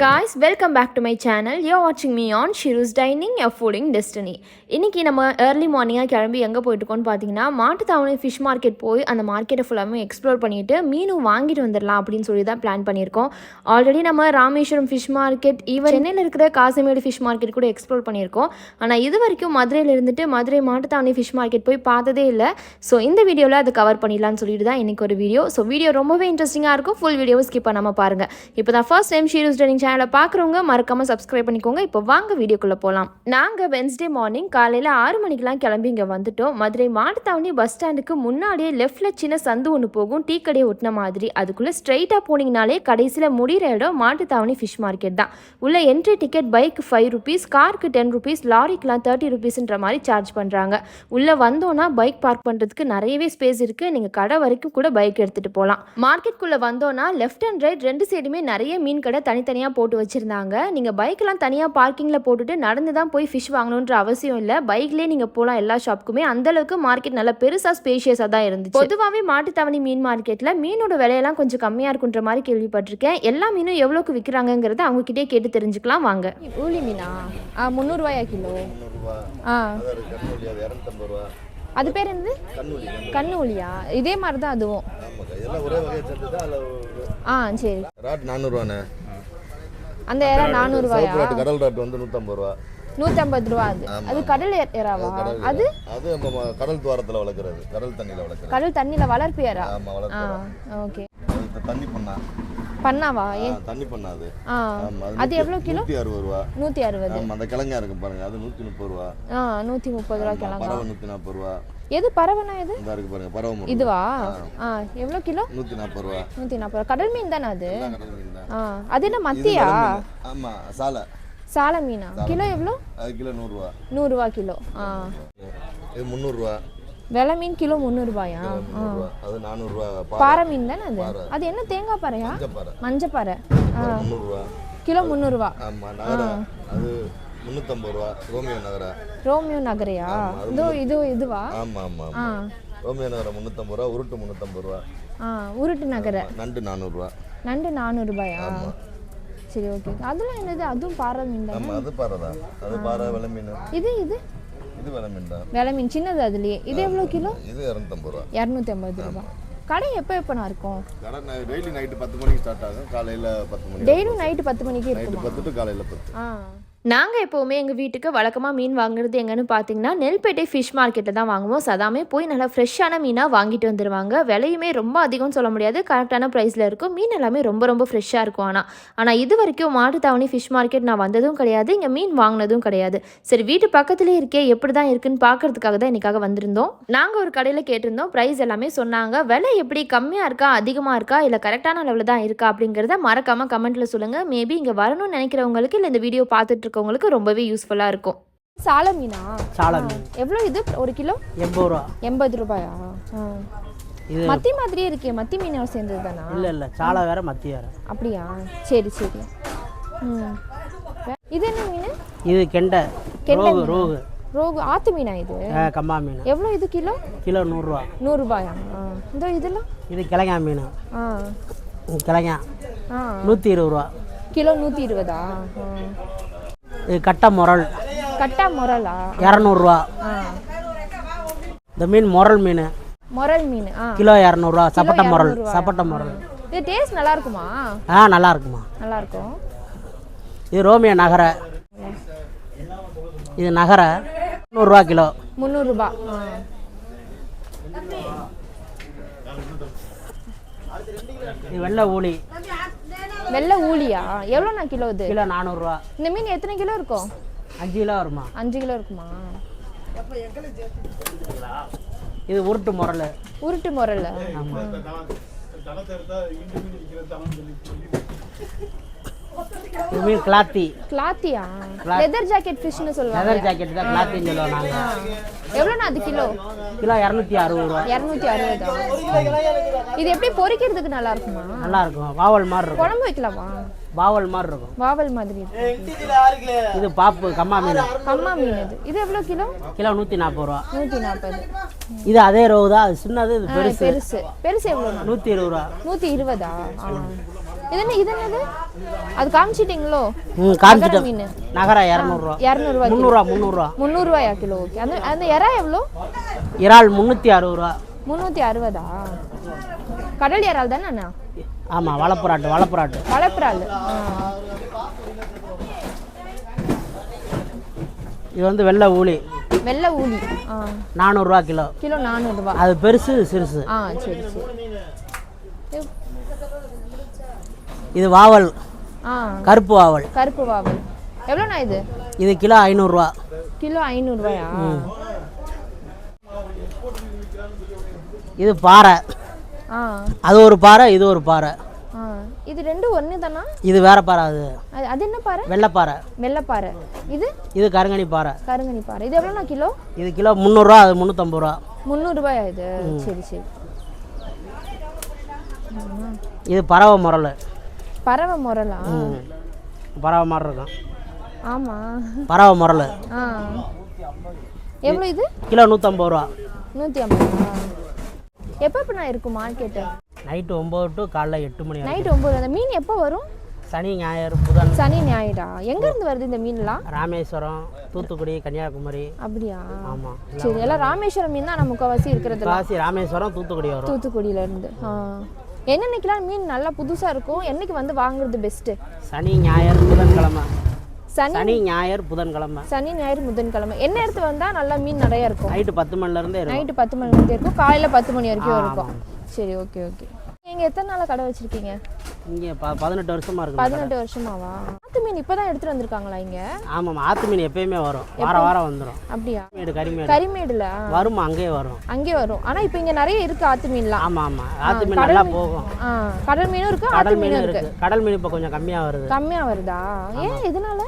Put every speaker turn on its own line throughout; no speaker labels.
Guys welcome back to my channel you வாட்சிங் me on on dining a a destiny destiny. இன்னைக்கு நம்ம early மார்னிங்காக கிளம்பி எங்கே போயிட்டுருக்கோம்னு பார்த்தீங்கன்னா மாட்டுத்தாவணி ஃபிஷ் மார்க்கெட் போய் அந்த மார்க்கெட்டை ஃபுல்லாமே எக்ஸ்ப்ளோர் பண்ணிவிட்டு மீனும் வாங்கிட்டு வந்துடலாம் அப்படின்னு சொல்லி தான் பிளான் பண்ணியிருக்கோம். ஆல்ரெடி நம்ம ராமேஸ்வரம் ஃபிஷ் மார்க்கெட் ஈவன் சென்னையில் இருக்கிற காசிமேடு ஃபிஷ் மார்க்கெட் கூட எக்ஸ்ப்ளோர் பண்ணியிருக்கோம். ஆனால் இது வரைக்கும் மதுரையில் இருந்துட்டு மதுரை மாட்டுத்தாவணி ஃபிஷ் மார்க்கெட் போய் பார்த்ததே இல்லை. ஸோ இந்த வீடியோவில் அதை கவர் பண்ணிடலாம்னு சொல்லிட்டு தான் இன்னைக்கு ஒரு வீடியோ ஸோ வீடியோ ரொம்பவே இன்ட்ரெஸ்டிங்காக இருக்கும். ஃபுல் வீடியோவை ஸ்கிப் பண்ணாமல் பாருங்கள் இப்போ தான் ஃபர்ஸ்ட் டைம் ஷீரூஸ் டைனிங் சேனலை பார்க்குறவங்க மறக்காமல் சப்ஸ்கிரைப் பண்ணிக்கோங்க. இப்போ வாங்க வீடியோக்குள்ளே போகலாம் நாங்கள் வென்ஸ்டே மார்னிங் காலையில் ஆறு மணிக்கெலாம் கிளம்பி இங்கே வந்துட்டோம். மதுரை மாட்டுத்தாவணி பஸ் ஸ்டாண்டுக்கு முன்னாடியே லெஃப்டில் சின்ன சந்து ஒன்று போகும். டீ கடையை ஒட்டின மாதிரி. அதுக்குள்ளே ஸ்ட்ரைட்டாக போனீங்கனாலே கடைசியில் முடிகிற இடம் மாட்டுத்தாவணி ஃபிஷ் மார்க்கெட் தான். உள்ள entry ticket bike five rupees காருக்கு டென் ருபீஸ் லாரிக்கெலாம் தேர்ட்டி ருபீஸ்ன்ற மாதிரி சார்ஜ் பண்ணுறாங்க உள்ளே வந்தோன்னா பைக் பார்க் பண்ணுறதுக்கு நிறையவே ஸ்பேஸ் இருக்குது நீங்கள் கடை வரைக்கும் கூட பைக் எடுத்துகிட்டு போகலாம் மார்க்கெட்டுக்குள்ளே வந்தோன்னா லெஃப்ட் அண்ட் ரைட் ரெண்டு சைடுமே நிறைய மீன் கடை தனித்தனியாக போட்டு வச்சுருந்தாங்க. நீங்கள் பைக்கெலாம் தனியாக பார்க்கிங்கில் போட்டுட்டு நடந்து தான் போய் ஃபிஷ் வாங்கணுன்ற அவசியம் இல்லை. பைக்லேயே நீங்கள் போகலாம் எல்லா ஷாப்புக்குமே. அந்தளவுக்கு மார்க்கெட் நல்லா பெருசாக ஸ்பேஷியஸாக தான் இருந்துச்சு. பொதுவாகவே மாட்டுத்தாவணி மீன் மார்க்கெட்டில் மீனோட விலையெல்லாம் கொஞ்சம் கம்மியாக இருக்குன்ற மாதிரி கேள்விப்பட்டிருக்கேன். எல்லா மீனும் எவ்வளோக்கு விற்கிறாங்கங்கிறத அவங்ககிட்டே கேட்டு தெரிஞ்சுக்கலாம். வாங்க. ஊலி மீனா? ஆ முந்நூறுரூவாயா கிலோ? ஆ.
அது
பேர் என்னது?
கண்ணூலி
கண்ணு ஒலியா இதே மாதிரி தான் அதுவும் ஆ சரி.
ராட் நானூறுவாண்ணே.
அந்த இறா நானூறுரூவாயா
சிவப்பு கடல் ராட்டு வந்து நூற்றம்பது ரூபா.
நூற்றம்பது ரூபா அது. அது கடல்
கடல்
அது?
அது நம்ம கடல் துவாரத்தில் வளர்க்குறது. கடல் தண்ணியில் வளர்க்குறது.
கடல் தண்ணியில் வளர்ப்பு
ஆமாம்
ஆ ஓகே.
தண்ணி பண்ணா.
பண்ணாவா?
தண்ணி பண்ணா அது.
ஆ.
ஆமாம்
அது எவ்வளோ கிலோ?
நூற்றி அறுபது ரூபா.
நூற்றி அறுபது.
அந்த கிழங்கா இருக்கு பாருங்க. அது நூற்றி முப்பது ரூபா.
ஆ நூற்றி முப்பது ரூபா கிழங்கா?
நூற்றி நாற்பது ரூபா.
எது பறவைனா எது?
இந்த இருக்கு பாருங்க பறவை
இதுவா? ஆ. எவ்வளோ கிலோ?
நூற்றி நாற்பது ரூபா.
நூற்றி நாற்பது ரூபா. கடல் மீன் தானே அது? அது என்ன மத்தியா?
ஆமாம் சாலை.
சால மீனா? கிலோ எவ்வளோ?
அது கிலோ நூறுரூவா.
நூறுரூவா கிலோ. ஆ.
இது முந்நூறுரூவா.
வெலை மீன் கிலோ முந்நூறுபாயா?
அது நானூறுரூவா
பாறை. மீன் தானே அது? அது என்ன தேங்காய் பாறையா? மஞ்சப்பாறை.
முந்நூறுரூவா.
கிலோ முந்நூறுரூவா
ஆமாம் நகரா. அது முந்நூற்றம்பது ரூபா. ரோமியோ நகரா.
ரோமியோ நகரையா? இதோ இது இதுவா?
ஆமாம் ஆமாம்
ஆ.
ரோமியோ நகரா முந்நூற்றம்பது ரூபா உருட்டு முந்நூற்றம்பது ரூபா.
ஆ உருட்டு நகரை.
நண்டு நானூறுரூவா.
நண்டு நானூறுபாயா? சரி ஓகே. அதெல்லாம் என்னது? அதுவும் பாறை மீன் தான்?
ஆமாம் அது பாறை தான். அது பாறை வெலை மீன்.
இது இது?
இது வெலை மீன் தான்.
விலை மீன் சின்னது அதுலயே. இது எவ்வளோ கிலோ?
இது இரநூத்தம்பது ரூபா.
இரநூத்தி ஐம்பது ரூபா கடை எப்போ எப்போண்ணா இருக்கும்?
கடை டெய்லி நைட்டு பத்து மணிக்கு ஸ்டார்ட் ஆகும். காலையில் பத்து மணி
டெய்லியும் நைட்டு பத்து மணிக்கு
நைட்டு பத்து டு காலையில் பத்து.
ஆ. நாங்கள் எப்போவுமே எங்கள் வீட்டுக்கு வழக்கமாக மீன் வாங்குறது எங்கன்னு பார்த்தீங்கன்னா நெல்பேட்டை ஃபிஷ் மார்க்கெட்டில் தான் வாங்குவோம். சதாமே போய் நல்லா ஃப்ரெஷ்ஷான மீனாக வாங்கிட்டு வந்துடுவாங்க விலையுமே ரொம்ப அதிகம்னு சொல்ல முடியாது. கரெக்டான ப்ரைஸில் இருக்கும். மீன் எல்லாமே ரொம்ப ரொம்ப ஃப்ரெஷ்ஷாக இருக்கும் ஆனால் ஆனால் இது வரைக்கும் மாட்டுத்தாவணி ஃபிஷ் மார்க்கெட் நான் வந்ததும் கிடையாது. இங்கே மீன் வாங்கினதும் கிடையாது. சரி வீட்டு பக்கத்துலேயே இருக்கே எப்படி தான் இருக்குன்னு பார்க்கறதுக்காக தான் இன்றைக்காக வந்திருந்தோம். நாங்கள் ஒரு கடையில் கேட்டிருந்தோம். ப்ரைஸ் எல்லாமே சொன்னாங்க. விலை எப்படி கம்மியாக இருக்கா அதிகமாக இருக்கா இல்லை கரெக்டான அளவில் தான் இருக்கா அப்படிங்கிறத மறக்காமல் கமெண்ட்டில் சொல்லுங்கள் மேபி இங்கே வரணும்னு நினைக்கிறவங்களுக்கு இல்லை இந்த வீடியோ பார்த்துட்டு இருக்கவங்களுக்கு ரொம்பவே யூஸ்ஃபுல்லாக இருக்கும். சால மீனா?
சால மீன்.
எவ்வளோ இது? ஒரு கிலோ?
எண்பது ரூபா.
எண்பது ரூபாயா.
இது
மத்தி மாதிரியே இருக்கே மத்தி மீனோட சேர்ந்தது தானா?
இல்லை இல்லை சாலை வேற மத்தி வேற.
அப்படியா? சரி சரி. ம். இது என்ன மீன்?
இது கெண்டை.
கெண்டை
ரோகு? ரோகு.
ரோகு ஆத்து மீனா இது?
ஆ, கம்பா மீன்.
எவ்வளோ இது கிலோ?
கிலோ நூறுரூவா
நூறுரூபாயா இந்த இதெல்லாம்?
இது கிழங்கா மீன்.
ஆ.
கிழங்கா. நூற்றி இருபது ரூபா.
கிலோ நூற்றி இருபதா.
இது கட்டை முரல்.
கட்டா முரலா?
இரநூறுவா. இந்த மீன் முரல் மீன்.
முரல் மீன் ஆ.
கிலோ இரநூறுவா சப்பட்டை முரல். சப்பட்டை முரல்.
இது டேஸ்ட் நல்லா இருக்குமா?
ஆ நல்லா இருக்குமா.
நல்லா இருக்கும்
இது ரோமியோ நகரை. இது நகரை நூறுரூவா கிலோ.
முந்நூறுரூபா ஆ.
இது வெள்ளை ஊளி
வெள்ளை ஊலியா? எவ்வளோண்ணா கிலோ இது?
கிலோ நானூறுரூவா
இந்த மீன் எத்தனை கிலோ இருக்கும்?
அஞ்சு கிலோ வருமா?
அஞ்சு கிலோ இருக்குமா?
இது உருட்டு முரல்.
உருட்டு முரல்?
மீன் கிளாத்தி
கிளாத்தியா லெதர் ஜாக்கெட் ஃபிஷ்னு சொல்லுவாங்க.
லெதர் ஜாக்கெட் தான் கிளாத்தின்னு சொல்லுவோம் நாங்கள்
எவ்வளோண்ணா அது கிலோ?
கிலோ இரநூத்தி அறுபது ரூபா.
இரநூத்தி அறுபதா? இது எப்படி பொரிக்கிறதுக்கு நல்லா இருக்குமா
நல்லா இருக்கும் வாவல் மாதிரி இருக்கும்.
குழம்பு வைக்கலாமா?
வாவல் மாதிரி இருக்கும்.
வாவல் மாதிரி
இது பாப்பு கம்மா மீன்.
அம்மா மீன் இது இது எவ்வளோ கிலோ?
கிலோ நூற்றி நாற்பது ரூபா.
நூற்றி நாற்பது
இது அதே ரோவு தான் அது சின்னது இது பெருசு.
பெருசு. பெருசு எவ்வளோண்ணா?
நூற்றி இருபது ரூபா.
நூற்றி இருபதா? ஆ. இது என்ன இது என்னது அது காமிச்சிட்டிங்களோ?
ம் காமிச்சிட்டோம்.
மீன்.
நகரா இரநூறுவா.
இரநூறுவா
முந்நூறுரூவா முந்நூறுரூவா
முந்நூறுவாயா கிலோ? ஓகே. அந்த அந்த எறா எவ்வளோ?
இறால் முந்நூற்றி அறுபது ரூபா
முந்நூற்றி அறுபதா? கடல் இறால் தானே அண்ணா?
ஆமாம் வளப்புறாட்டு வளப்புறாட்டு.
வளர்ப்புறாள்
இது வந்து வெள்ளை ஊளி.
வெள்ளை ஊலி ஆ.
நானூறுரூவா கிலோ.
கிலோ நானூறுரூவா
அது பெருசு சிறுசு.
ஆ சரி சரி. இது-
வாவல்.
ஆ.
கருப்பு வாவல்.
கருப்பு வாவல். எவ்வளோண்ணா இது?
இது கிலோ ஐநூறுரூவா
கிலோ ஐநூறுரூவாயா
இது பாறை.
ஆ.
அது ஒரு பாறை இது ஒரு பாறை.
இது ரெண்டும் ஒன்று தானா
இது வேற பாறை அது.
அது என்ன பாறை?
வெள்ளைப்பாறை
வெள்ளைப்பாறை இது?
இது கருங்கனி பாறை.
கருங்கனி பாறை. இது எவ்வளோண்ணா கிலோ?
இது கிலோ முந்நூறுரூவா அது முந்நூற்றம்பது ரூபா.
முந்நூறுரூபாயா இது? சரி சரி.
இது பறவை முரல்.
பறவை முரலா.
பறவை மாதிரி இருக்கும்
ஆமாம்
பறவை முரல்
ஆ. எவ்வளோ இது?
கிலோ நூற்றம்பது ரூபா.
நூற்றி ஐம்பதா எப்போ எப்போ நான் இருக்கும் மார்க்கெட்டு?
நைட்டு ஒம்பது டு காலைல எட்டு மணி வரைக்கும்.
நைட் ஒம்பது. அந்த மீன் எப்போ வரும்?
சனி ஞாயிறு புதன்.
சனி ஞாயிறா? எங்கேருந்து வருது இந்த மீன்லாம்?
ராமேஸ்வரம் தூத்துக்குடி கன்னியாகுமரி.
அப்படியா?
ஆமாம்
சரி எல்லாம் ராமேஸ்வரம் மீன் தான் நம்ம முக்கால்வாசி இருக்கிறது
ராமேஸ்வரம் தூத்துக்குடி வரும்.
தூத்துக்குடியில இருந்து. ஆ. என்னன்னைக்கெல்லாம் மீன் நல்லா புதுசா இருக்கும் என்னைக்கு வந்து வாங்குறது பெஸ்ட்டு
சனி ஞாயிறு புதன்கிழமை.
சனி
சனி ஞாயிறு புதன்கிழமை.
சனி ஞாயிறு புதன்கிழமை. என்ன இடத்துல வந்தா நல்லா மீன் நிறைய இருக்கும்?
நைட்டு பத்து மணிலேருந்தே இருக்கும்.
நைட்டு பத்து மணி வரைக்கும் இருக்கும். காலையில பத்து மணி வரைக்கும் இருக்கும். சரி ஓகே ஓகே நீங்க எத்தனை நாளா கடை வச்சிருக்கீங்க?
இங்கே ப பதினெட்டு வருஷமா இருக்கு
பதினெட்டு வருஷமாவா? ஆத்து மீன் இப்பதான் எடுத்துட்டு வந்திருக்காங்களா இங்க?
ஆமாம் ஆத்து மீன் எப்பயுமே வரும். வாரம் வாரம் வந்துடும்
அப்படியா?
மீடு கறிமீடு.
கரிமேடுல
வருமா? அங்கேயே வரும்.
அங்கே வரும். ஆனா இப்போ இங்க நிறைய இருக்கு ஆத்து மீன்லாம்.
ஆமாம் ஆமாம். ஆத்து மீன் நல்லா போகும்.
கடல் மீனும் இருக்கு ஆத்து
கடல் மீன்
மீனும் இருக்கு.
இருக்கு. கடல் மீன் இப்போ கொஞ்சம் கம்மியாக வருது.
கம்மியா வருதா? ஏன் எதனால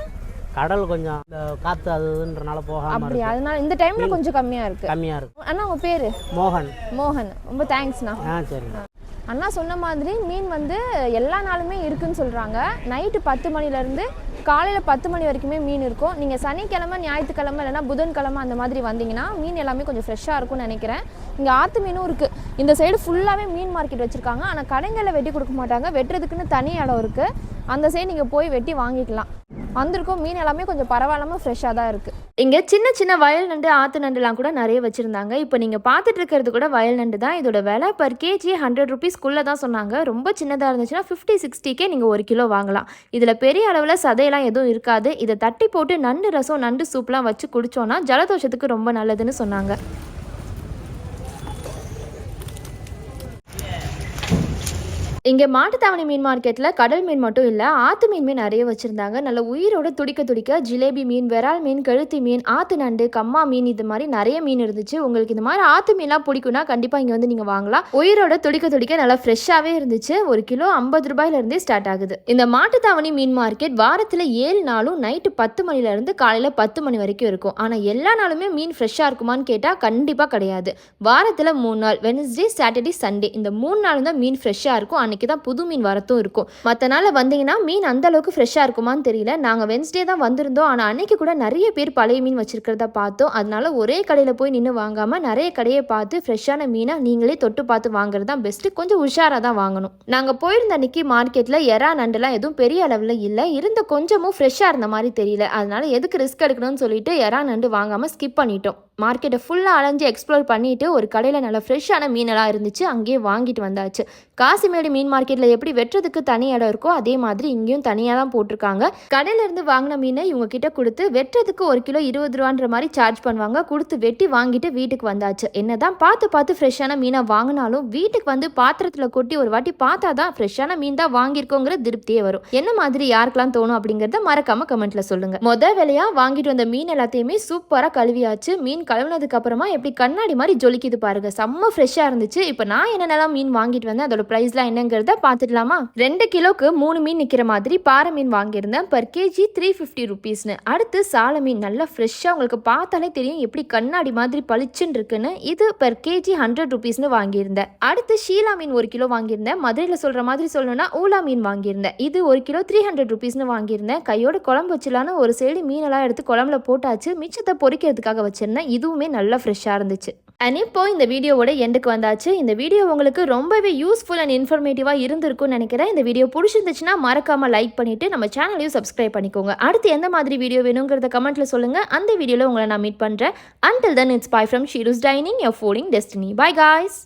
கடல் கொஞ்சம் இந்த காற்று அது இதுன்றனால போகாமல்
அப்படியா? அதனால இந்த டைம்ல கொஞ்சம் கம்மியா இருக்கு.
கம்மியாக இருக்கு.
அண்ணா உங்க பேரு?
மோகன்.
மோகன். ரொம்ப தேங்க்ஸ்ண்ணா
ஆ சரி
அண்ணா சொன்ன மாதிரி மீன் வந்து எல்லா நாளுமே இருக்குன்னு சொல்கிறாங்க நைட்டு பத்து மணிலேருந்து காலையில் பத்து மணி வரைக்குமே மீன் இருக்கும். நீங்கள் சனிக்கிழமை ஞாயிற்றுக்கிழமை இல்லைன்னா புதன்கிழமை அந்த மாதிரி வந்தீங்கன்னா மீன் எல்லாமே கொஞ்சம் ஃப்ரெஷ்ஷாக இருக்கும்னு நினைக்கிறேன். இங்கே ஆற்று மீனும் இருக்குது இந்த சைடு ஃபுல்லாகவே மீன் மார்க்கெட் வச்சுருக்காங்க. ஆனால் கடைங்களில் வெட்டி கொடுக்க மாட்டாங்க. வெட்டுறதுக்குன்னு தனி இடம் இருக்குது அந்த சைடு நீங்கள் போய் வெட்டி வாங்கிக்கலாம். வந்திருக்கோம். மீன் எல்லாமே கொஞ்சம் பரவாயில்லாமல் ஃப்ரெஷ்ஷாக தான் இருக்குது
இங்கே சின்ன சின்ன வயல் நண்டு ஆற்று நண்டுலாம் கூட நிறைய வச்சுருந்தாங்க. இப்போ நீங்கள் பார்த்துட்டு இருக்கிறது கூட வயல் நண்டு தான். இதோட விலை பர் கேஜி ஹண்ட்ரட் ருபீஸ்க்குள்ளே தான் சொன்னாங்க. ரொம்ப சின்னதாக இருந்துச்சுன்னா ஃபிஃப்டி சிக்ஸ்டிக்கே நீங்கள் ஒரு கிலோ வாங்கலாம். இதில் பெரிய அளவில் சதையெல்லாம் எதுவும் இருக்காது. இதை தட்டி போட்டு நண்டு ரசம் நண்டு சூப்லாம் வச்சு குடித்தோன்னா ஜலதோஷத்துக்கு ரொம்ப நல்லதுன்னு சொன்னாங்க. இங்கே மாட்டுத்தாவணி மீன் மார்க்கெட்டில் கடல் மீன் மட்டும் இல்லை ஆற்று மீனுமே நிறைய வச்சுருந்தாங்க. நல்ல உயிரோட துடிக்க துடிக்க ஜிலேபி மீன் விரால் மீன் கழுத்தி மீன் ஆற்று நண்டு கம்மா மீன் இது மாதிரி நிறைய மீன் இருந்துச்சு. உங்களுக்கு இந்த மாதிரி ஆற்று மீன்லாம் பிடிக்கும்னா கண்டிப்பாக இங்கே வந்து நீங்கள் வாங்கலாம். உயிரோட துடிக்க துடிக்க நல்லா ஃப்ரெஷ்ஷாகவே இருந்துச்சு. ஒரு கிலோ ஐம்பது ரூபாயிலேருந்தே ஸ்டார்ட் ஆகுது. இந்த மாட்டுத்தாவணி மீன் மார்க்கெட் வாரத்தில் ஏழு நாளும் நைட்டு பத்து மணிலேருந்து காலையில் பத்து மணி வரைக்கும் இருக்கும். ஆனால் எல்லா நாளுமே மீன் ஃப்ரெஷ்ஷாக இருக்குமான்னு கேட்டால் கண்டிப்பாக கிடையாது. வாரத்தில் மூணு நாள் வெனஸ்டே சாட்டர்டே சண்டே இந்த மூணு நாளும் தான் மீன் ஃப்ரெஷ்ஷாக இருக்கும். அன்றைக்கி தான் புது மீன் வரத்தும் இருக்கும். மற்ற நாள் வந்தீங்கன்னா மீன் அந்த அளவுக்கு ஃப்ரெஷ்ஷாக இருக்குமான்னு தெரியல. நாங்கள் வென்ஸ்டே தான் வந்திருந்தோம். ஆனால் அன்னைக்கு கூட நிறைய பேர் பழைய மீன் வச்சிருக்கிறத பார்த்தோம். அதனால ஒரே கடையில் போய் நின்று வாங்காமல் நிறைய கடையை பார்த்து ஃப்ரெஷ்ஷான மீனை நீங்களே தொட்டு பார்த்து வாங்குறது தான் பெஸ்ட்டு கொஞ்சம் உஷாராக தான் வாங்கணும். நாங்கள் போயிருந்த அன்னைக்கு மார்க்கெட்டில் எறா நண்டுலாம் எதுவும் பெரிய அளவில் இல்லை. இருந்த கொஞ்சமும் ஃப்ரெஷ்ஷாக இருந்த மாதிரி தெரியல. அதனால எதுக்கு ரிஸ்க் எடுக்கணும்னு சொல்லிட்டு எறா நண்டு வாங்காமல் ஸ்கிப் பண்ணிட்டோம். மார்க்கெட்டை ஃபுல்லாக அலைஞ்சு எக்ஸ்ப்ளோர் பண்ணிட்டு ஒரு கடையில் நல்ல ஃப்ரெஷ்ஷான மீனெல்லாம் இருந்துச்சு. அங்கேயே வாங்கிட்டு வந்தாச்சு. காசிமேடு மீன் மார்க்கெட்டில் எப்படி வெட்டுறதுக்கு தனி இடம் இருக்கோ அதே மாதிரி இங்கேயும் தனியாக தான் போட்டிருக்காங்க. கடையிலேருந்து வாங்கின மீனை இவங்க கிட்ட கொடுத்து வெட்டுறதுக்கு ஒரு கிலோ இருபது ரூபான்ற மாதிரி சார்ஜ் பண்ணுவாங்க. கொடுத்து வெட்டி வாங்கிட்டு வீட்டுக்கு வந்தாச்சு. என்னதான் பார்த்து பார்த்து ஃப்ரெஷ்ஷான மீனை வாங்கினாலும் வீட்டுக்கு வந்து பாத்திரத்தில் கொட்டி ஒரு வாட்டி பார்த்தா தான் ஃப்ரெஷ்ஷான மீன் தான் வாங்கியிருக்கோங்கிற திருப்தியே வரும். என்ன மாதிரி யாருக்கெல்லாம் தோணும் அப்படிங்கிறத மறக்காம கமெண்ட்ல சொல்லுங்க. முத வேலையா வாங்கிட்டு வந்த மீன் எல்லாத்தையுமே சூப்பராக கழுவியாச்சு. மீன் கழுவுனதுக்கு அப்புறமா எப்படி கண்ணாடி மாதிரி ஜொலிக்குது பாருங்க. செம்ம ஃப்ரெஷ்ஷாக இருந்துச்சு. இப்போ நான் என்னென்னலாம் மீன் வாங்கிட்டு வந்தேன் அதோட ப்ரைஸ்லாம் என்னங்கிறத பார்த்துடலாமா? ரெண்டு கிலோக்கு மூணு மீன் நிற்கிற மாதிரி பாறை மீன் வாங்கியிருந்தேன். பர் கேஜி த்ரீ ஃபிஃப்டி ருபீஸ்னு அடுத்து சால மீன் நல்லா ஃப்ரெஷ்ஷாக உங்களுக்கு பார்த்தாலே தெரியும் எப்படி கண்ணாடி மாதிரி பளிச்சுன்னு இருக்குன்னு. இது பர் கேஜி ஹண்ட்ரட் ருபீஸ்னு வாங்கியிருந்தேன். அடுத்து ஷீலா மீன் ஒரு கிலோ வாங்கியிருந்தேன். மதுரையில் சொல்கிற மாதிரி சொல்லணும்னா ஊலா மீன் வாங்கியிருந்தேன். இது ஒரு கிலோ த்ரீ ஹண்ட்ரட் ருபீஸ்னு வாங்கியிருந்தேன். கையோட குழம்பு வச்சிடலான்னு ஒரு சைடு மீனெல்லாம் எடுத்து குழம்புல போட்டாச்சு. மிச்சத்தை பொரிக்கிறதுக்காக வச்சுருந்தேன்.
இதுவுமே நல்லா ஃப்ரெஷ்ஷாக இருந்துச்சு. அண்ட் இப்போ இந்த வீடியோவோட எண்டுக்கு வந்தாச்சு. இந்த வீடியோ உங்களுக்கு ரொம்பவே யூஸ்ஃபுல் அண்ட் இன்ஃபர்மேட்டிவாக இருந்திருக்கும்னு நினைக்கிறேன். இந்த வீடியோ பிடிச்சிருந்துச்சுன்னா மறக்காமல் லைக் பண்ணிவிட்டு நம்ம சேனலையும் சப்ஸ்கிரைப் பண்ணிக்கோங்க. அடுத்து எந்த மாதிரி வீடியோ வேணுங்கிறத கமெண்ட்டில் சொல்லுங்கள் அந்த வீடியோவில் உங்களை நான் மீட் பண்ணுறேன் until then it's bye from Shiru's dining yo ஃபோடிங் destiny bye guys